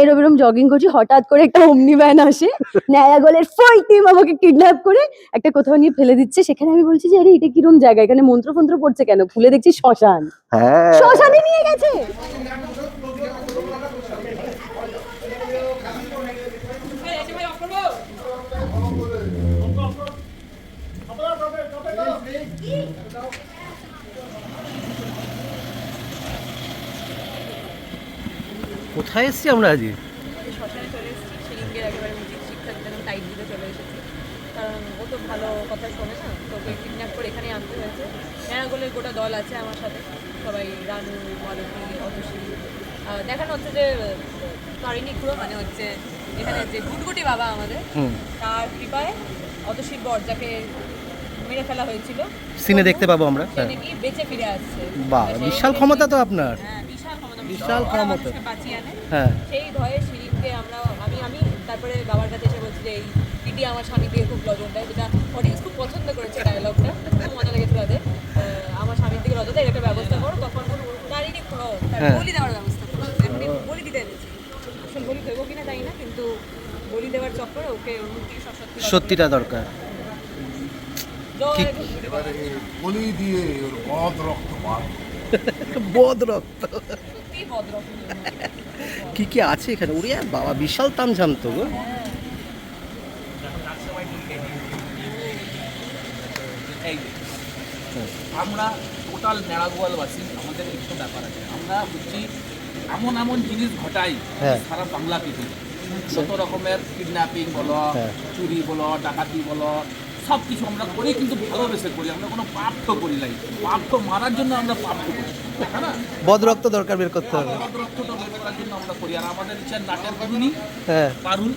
এরম এরম জগিং করছি হঠাৎ করে একটা অমনি ভ্যান আসে ন্যায়াগলের ফাই টিম আমাকে কিডন্যাপ করে একটা কোথাও নিয়ে ফেলে দিচ্ছে। সেখানে আমি বলছি যে আরে এটা কিরম জায়গা? এখানে মন্ত্র ফন্ত্র পড়ছে কেন? খুলে দেখছি শ্মশান। হ্যাঁ। শ্মশানে নিয়ে গেছে। কোথায় এসছি আমরা আজ শ্মশানে চলে এসেছি শিলিঙ্গের একেবারে উচিত শিক্ষা দিতে টাইট দিতে চলে এসেছি। কারণ ও তো ভালো কথা শোনে না তো ওকে কিডন্যাপ করে এখানে আনতে হয়েছে। গোটা দল আছে আমার সাথে সবাই রানু মালতী অতসী আহ, দেখানো হচ্ছে যে তারিণী খুঁড়ো মানে হচ্ছে এখানে যে গুটগুটি বাবা আমাদের তার কৃপায় অতসীর বর যাকে মেরে ফেলা হয়েছিল সিনে দেখতে পাবো আমরা বেঁচে ফিরে আসছে। বাহ বিশাল ক্ষমতা তো আপনার। হ্যাঁ বিশাল ক্ষমতা। হ্যাঁ। সেই ভয়ে শিরিনকে আমরা আমি আমি তারপরে বাবার কাছে এসে বলছি যে এই দিদি আমার স্বামী দিয়ে খুব লজন দেয় যেটা অডিয়েন্স খুব পছন্দ করেছে ডায়লগটা খুব মজা লেগেছিল তাদের আহ, আমার স্বামীর দিকে লজন দেয় একটা ব্যবস্থা করো তখন নারীরই কোনো হ্যাঁ। বলি দেওয়ার ব্যবস্থা করো। এমনি বলি দিতে এনেছি। আসল বলি দেবো কিনা তাই না কিন্তু বলি দেওয়ার চক্করে ওকে সত্যিটা দরকার। বলি দিয়ে ওর বদ রক্ত বোধ রক্ত। কি কি আছে এখানে? ওরে বাবা বিশাল তামঝাম তো গো। আমরা টোটাল নেড়াগোয়ালবাসী আমাদের একটু ব্যাপার আছে। আমরা হচ্ছি এমন এমন জিনিস ঘটাই হ্যাঁ। সারা বাংলা পৃথিবী যত রকমের কিডন্যাপিং বলো হ্যাঁ। চুরি বলো ডাকাতি বলো সব কিছু আমরা করি কিন্তু ভালোবেসে করি। আমরা কোনো পাপ তো করি নাই। পাপ তো মারার জন্য আমরা পাপ তো করি। হ্যাঁ না বদ দরকার বের করতে হবে। বদ রক্তটা বের করার জন্য আমরা করি। আর আমাদের ইচ্ছা নাটের হ্যাঁ। পারুল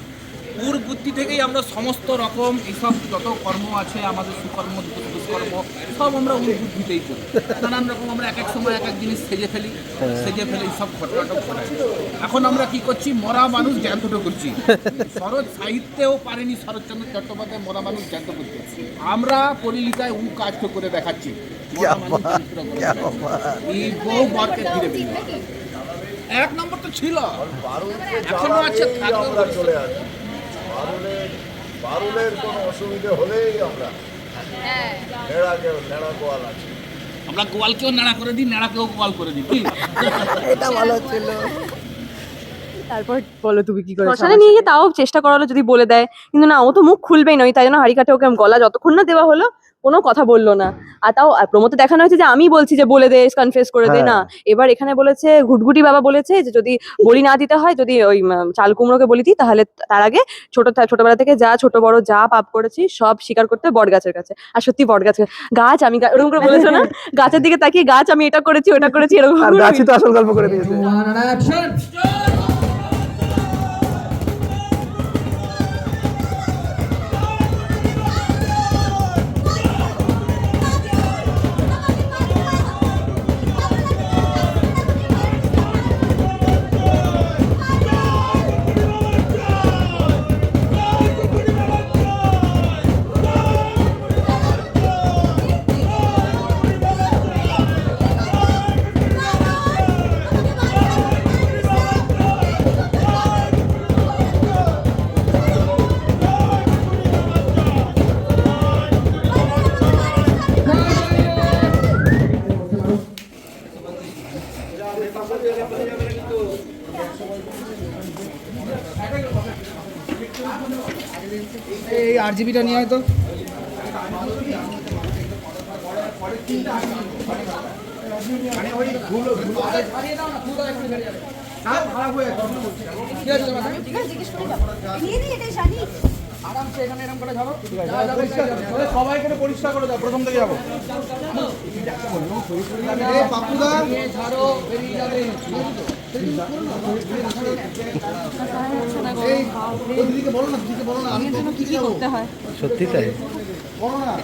ওর বুদ্ধি থেকেই আমরা সমস্ত রকম এইসব যত কর্ম আছে আমাদের সুকর্ম দুষ্কর্ম সব আমরা ওর বুদ্ধিতেই করি। নানান রকম আমরা এক এক সময় এক এক জিনিস সেজে ফেলি সেজে ফেলে সব ঘটনাটা ঘটাই। এখন আমরা কি করছি? মরা মানুষ জ্যান্তটো করছি। শরৎ সাহিত্যেও পারেনি শরৎচন্দ্র চট্টোপাধ্যায় মরা মানুষ জ্যান্ত করতে। আমরা পরিলিতায় উ কাজ তো করে দেখাচ্ছি। মরা মানুষ জ্যান্ত করে এই বহু বরকে ধীরে ধীরে এক নম্বর তো ছিল। এখনও আছে থাকবেও আমরা চলে আসি। বারুলের বারুলের কোনো অসুবিধে হলেই আমরা নেড়া কেউ নেড়া গোয়াল আছে। আমরা গোয়ালকেও নাড়া করে দিই নাড়াকেও গোয়াল করে দিই এটা ভালো ছিল। তারপর বলো তুমি কি করে শ্মশানে নিয়ে গিয়ে তাও চেষ্টা করা হলো যদি বলে দেয়। কিন্তু না ও তো মুখ খুলবেই না ওই তাই জন্য হাড়ি কাটে ওকে গলা যতক্ষণ না দেওয়া হলো কোনো কথা বলল না। আর তাও প্রমোতে দেখানো হয়েছে যে আমি বলছি যে বলে দে কনফেস করে দে হ্যাঁ। না। এবার এখানে বলেছে ঘুটঘুটি বাবা বলেছে যে যদি বলি না দিতে হয় যদি ওই চাল কুমড়োকে বলি দিই তাহলে তার আগে ছোট ছোটবেলা থেকে যা ছোট বড় যা পাপ করেছি সব স্বীকার করতে বট গাছের কাছে। আর সত্যি বট গাছ গাছ আমি ওরকম করে বলেছ না? গাছের দিকে তাকিয়ে গাছ আমি এটা করেছি ওটা করেছি এরকম গাছই তো আসল গল্প করে দিয়েছে। এই আর জিবিটা নিয়ে হয়তো আরামসে এখানে এরকম করে যাব সবাই করে পরিষ্কার করে দাও প্রথম থেকে যাব। পাপুদা বেরিয়ে যাবে। এই ও দিদিকে বলো না দিদিকে বলো না আমি তো কি কি করতে হয়? সত্যি তাই। বলো না।